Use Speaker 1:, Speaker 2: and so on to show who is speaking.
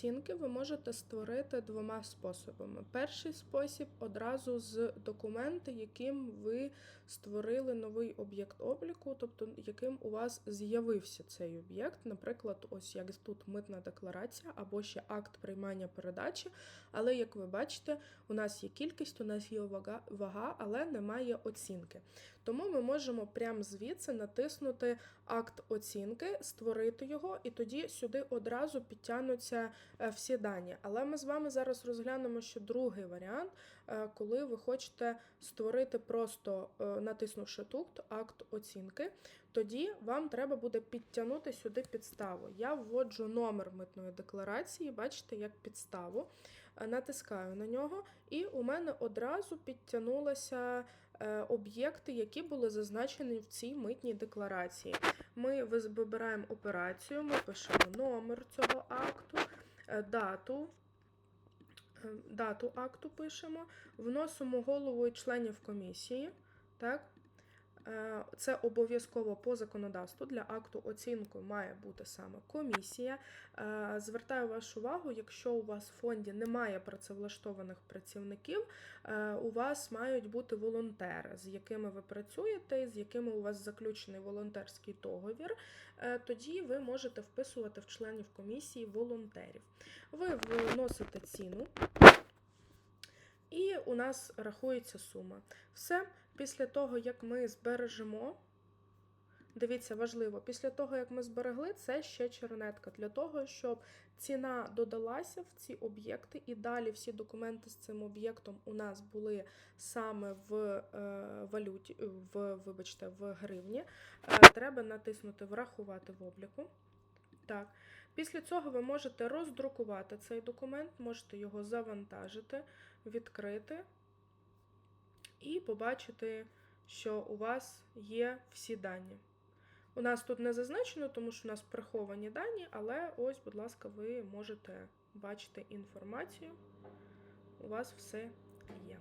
Speaker 1: Оцінки ви можете створити двома способами. Перший спосіб одразу з документа, яким ви створили новий об'єкт обліку, тобто яким у вас з'явився цей об'єкт. Наприклад, ось як тут митна декларація або ще акт приймання передачі. Але як ви бачите, у нас є кількість, у нас є вага, вага але немає оцінки. Тому ми можемо прямо звідси натиснути акт оцінки, створити його, і тоді сюди одразу підтягнуться всі дані. Але ми з вами зараз розглянемо ще другий варіант, е, коли ви хочете створити просто е, натиснувши тут акт оцінки. Тоді вам треба буде підтягнути сюди підставу. Я вводжу номер митної декларації, бачите, як підставу, е, натискаю на нього, і у мене одразу підтягнулися е, об'єкти, які були зазначені в цій митній декларації. Ми вибираємо операцію, ми пишемо номер цього акту, е, дату. е, Дату акту пишемо, вносимо голову і членів комісії. Так? Е, Це обов'язково по законодавству. Для акту оцінку має бути саме комісія. Е, Звертаю вашу увагу, якщо у вас в фонді немає працевлаштованих працівників, е, у вас мають бути волонтери, з якими ви працюєте, з якими у вас заключений волонтерський договір. Тоді ви можете вписувати в членів комісії волонтерів. Ви вносите ціну. У нас рахується сума. Все, після того, як ми збережемо. Дивіться, важливо, після того, як ми зберегли, це ще чернетка для того, щоб ціна додалася в ці об'єкти, і далі всі документи з цим об'єктом у нас були саме в е, валюті, в, вибачте, в гривні. Е, треба натиснути Врахувати в обліку. Так. Після цього ви можете роздрукувати цей документ, можете його завантажити, відкрити і побачити, що у вас є всі дані. У нас тут не зазначено, тому що у нас приховані дані, але ось, будь ласка, ви можете бачити інформацію. У вас все є.